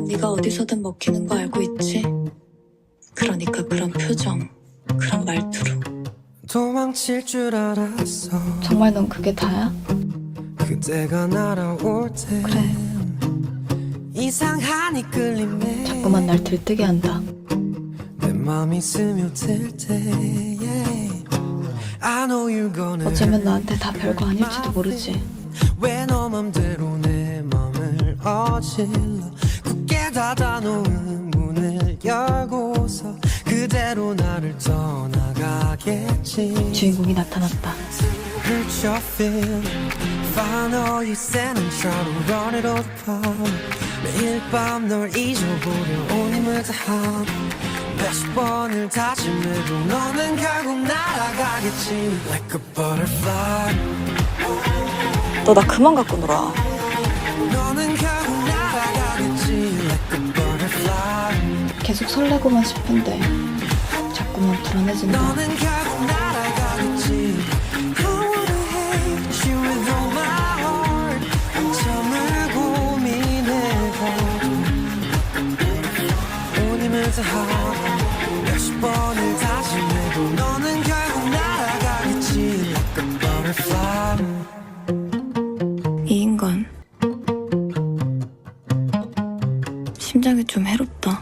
난 네가 어디서든 먹히는 거 알고 있지. 그러니까 그런 표정, 그런 말투로. 도망칠 줄 알았어 정말 넌 그게 다야? 그대가 날아올 때 그래. 이상한 이끌림에 자꾸만 날 들뜨게 한다. 내 맘이 스며들 때 yeah. I know you're gonna 어쩌면 나한테 다 별거 아닐지도 모르지. 왜 너 맘대로 내 맘을 어질러 닫아놓은 문을 열고서 그대로 나를 떠나가겠지. 주인공이 나타났다. Hurt your feeling Finally 새는 차로 run it all apart 매일 밤 널 잊어보려 온 힘을 다함. 몇십 번을 다짐해도 너는 결국 날아가겠지. Like a butterfly. 너 나 그만 갖고 놀아. 계속 설레고만 싶은데 자꾸만 불안해진다. 이인건 심장이 좀 해롭다.